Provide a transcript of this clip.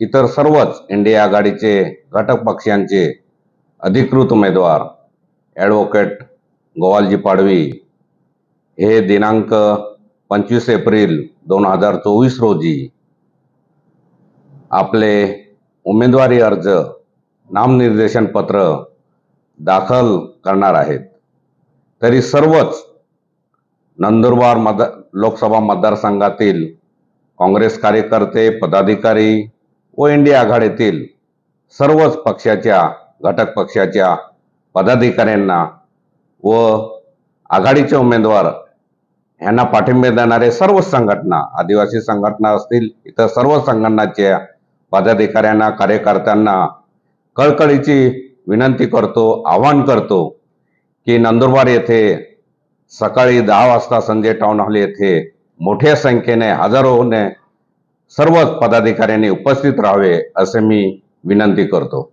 इतर सर्वच इंडिया आघाडीचे घटक पक्षांचे अधिकृत उमेदवार ॲडव्होकेट गोवालजी पाडवी हे दिनांक पंचवीस एप्रिल दोन हजार चोवीस रोजी आपले उमेदवारी अर्ज नामनिर्देशन पत्र दाखल करणार आहेत. तरी सर्वच नंदुरबार मत लोकसभा मतदारसंघातील काँग्रेस कार्यकर्ते पदाधिकारी व इंडिया आघाडीतील सर्वच पक्षाच्या घटक पक्षाच्या पदाधिकाऱ्यांना व आघाडीचे उमेदवार यांना पाठिंबा देणारे सर्व संघटना आदिवासी संघटना असतील इतर सर्व संघटनाच्या पदाधिकाऱ्यांना कार्यकर्त्यांना कळकळीची विनंती करतो आवाहन करतो की नंदुरबार येथे सकाळी दहा वाजता संजय टाउन हॉल येथे मोठ्या संख्येने हजारोने सर्वच पदाधिकाऱ्यांनी उपस्थित राहावे असे मी विनंती करतो.